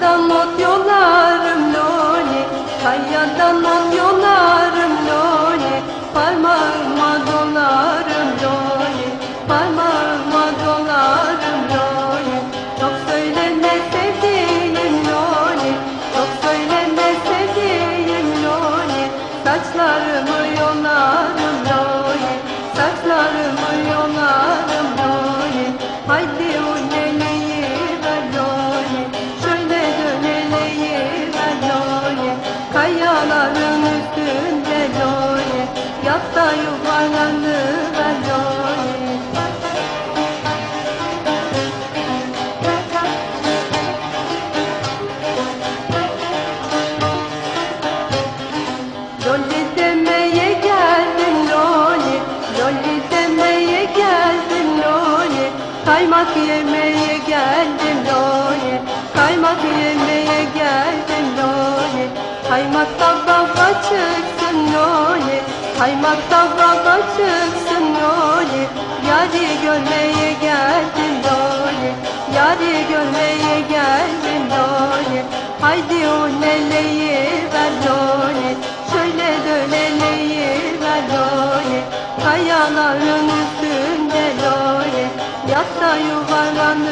Kayyadan not yolarım loli Kayyadan not yolarım loli Parmağıma dolarım loli Parmağıma dolarım loli Çok söyleme sevdiğim loli Çok söyleme sevdiğim loli Saçlarımı yolarım loli Saçlarımı yolarım Kayaların üstünde loli Yat da yuvarlanıver loli Loli geldim loli Loli demeye geldim loli Kaymak yemeye Kaymakta baba çıksın loli Kaymakta baba çıksın loli Yari görmeye geldim loli Yari görmeye geldim loli Haydi o neleyi ver loli Şöyle döneleyi ver loli Kayaların üstünde loli Yatta yuvarlanıver loli